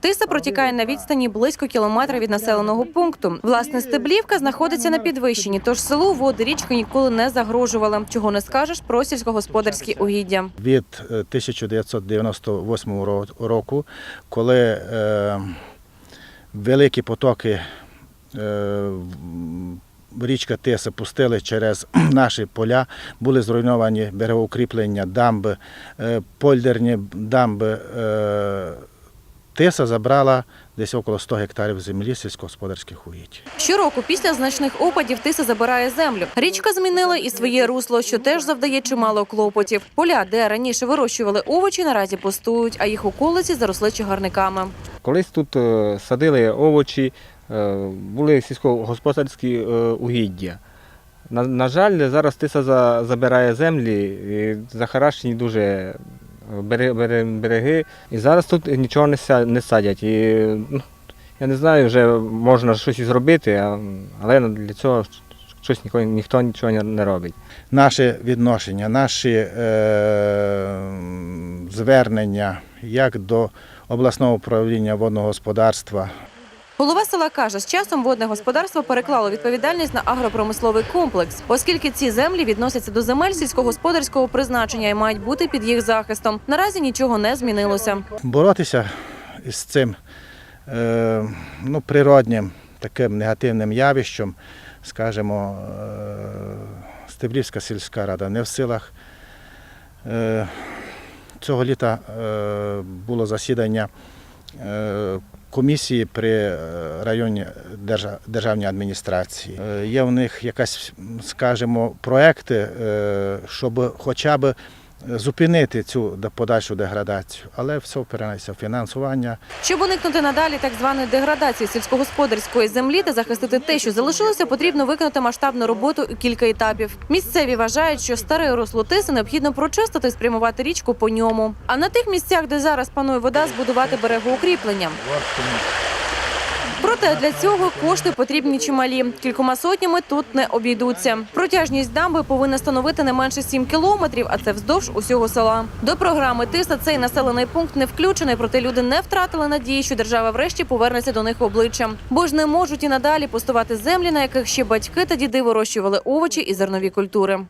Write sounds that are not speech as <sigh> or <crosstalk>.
Тиса протікає на відстані близько кілометра від населеного пункту. Власне, Стеблівка знаходиться на підвищенні, тож селу води річки ніколи не загрожували. Чого не скажеш про сільськогосподарські угіддя. від е, 1998 року, коли е, великі потоки е, річка Тиса пустили через <clears throat> наші поля, були зруйновані берегоукріплення, дамби, е, польдерні дамби. Тиса забрала десь около 100 гектарів землі сільськогосподарських угідь. Щороку після значних опадів тиса забирає землю. Річка змінила і своє русло, що теж завдає чимало клопотів. Поля, де раніше вирощували овочі, наразі пустують, а їх околиці заросли чагарниками. Колись тут е, садили овочі, е, були сільськогосподарські е, угіддя. На, на жаль, зараз тиса за, забирає землі, і захаращені дуже береги. І зараз тут нічого не, садять. І, ну, я не знаю, вже можна щось і зробити, але для цього щось ніхто, ніхто нічого не- робить. Наше відношення, наші е, звернення як до обласного управління водного господарства, Голова села каже, з часом водне господарство переклало відповідальність на агропромисловий комплекс, оскільки ці землі відносяться до земель сільськогосподарського призначення і мають бути під їх захистом. Наразі нічого не змінилося. боротися з цим е, ну, природнім таким негативним явищем, скажімо, е, Стеблівська сільська рада не в силах. Е, цього літа було засідання комісії при е, районній державній адміністрації. Е, Є в них якась, скажімо, проекти, е, щоб хоча б зупинити цю подальшу деградацію, але все впирається в фінансування. Щоб уникнути надалі так званої деградації сільськогосподарської землі та захистити те, що залишилося, потрібно виконати масштабну роботу у кілька етапів. Місцеві вважають, що старе русло тиси необхідно прочистити, і спрямувати річку по ньому. А на тих місцях, де зараз панує вода, збудувати берегоукріплення. Проте для цього кошти потрібні чималі. Кількома сотнями тут не обійдуться. Протяжність дамби повинна становити не менше 7 кілометрів, а це вздовж усього села. До програми Тиса цей населений пункт не включений, проте люди не втратили надії, що держава врешті повернеться до них обличчям. Бо ж не можуть і надалі пустувати землі, на яких ще батьки та діди вирощували овочі і зернові культури.